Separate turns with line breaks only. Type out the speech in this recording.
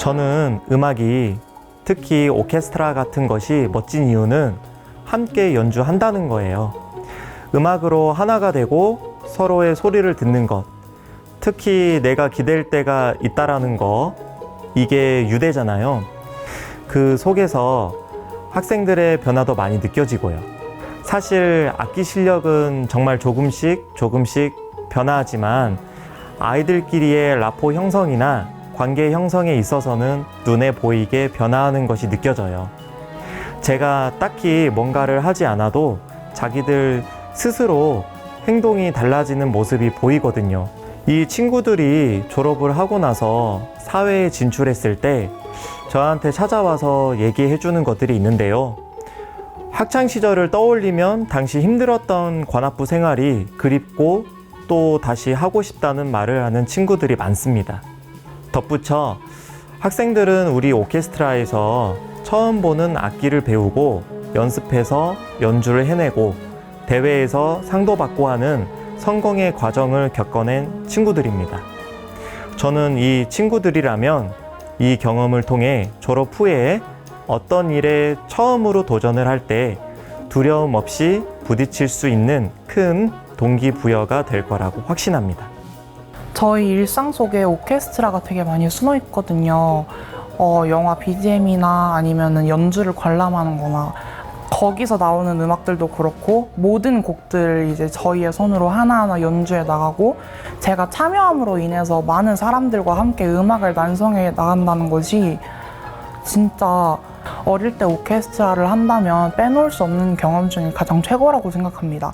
저는 음악이 특히 오케스트라 같은 것이 멋진 이유는 함께 연주한다는 거예요. 음악으로 하나가 되고 서로의 소리를 듣는 것. 특히 내가 기댈 때가 있다라는 거. 이게 유대잖아요. 그 속에서 학생들의 변화도 많이 느껴지고요. 사실 악기 실력은 정말 조금씩 조금씩 변화하지만 아이들끼리의 라포 형성이나 관계 형성에 있어서는 눈에 보이게 변화하는 것이 느껴져요. 제가 딱히 뭔가를 하지 않아도 자기들 스스로 행동이 달라지는 모습이 보이거든요. 이 친구들이 졸업을 하고 나서 사회에 진출했을 때 저한테 찾아와서 얘기해 주는 것들이 있는데요. 학창 시절을 떠올리면 당시 힘들었던 관악부 생활이 그립고 또 다시 하고 싶다는 말을 하는 친구들이 많습니다. 덧붙여 학생들은 우리 오케스트라에서 처음 보는 악기를 배우고 연습해서 연주를 해내고 대회에서 상도 받고 하는 성공의 과정을 겪어낸 친구들입니다. 저는 이 친구들이라면 이 경험을 통해 졸업 후에 어떤 일에 처음으로 도전을 할 때 두려움 없이 부딪힐 수 있는 큰 동기부여가 될 거라고 확신합니다.
저희 일상 속에 오케스트라가 되게 많이 숨어 있거든요. 어, 영화 BGM이나 아니면 연주를 관람하는 거나 거기서 나오는 음악들도 그렇고 모든 곡들 이제 저희의 손으로 하나하나 연주해 나가고 제가 참여함으로 인해서 많은 사람들과 함께 음악을 완성해 나간다는 것이 진짜 어릴 때 오케스트라를 한다면 빼놓을 수 없는 경험 중에 가장 최고라고 생각합니다.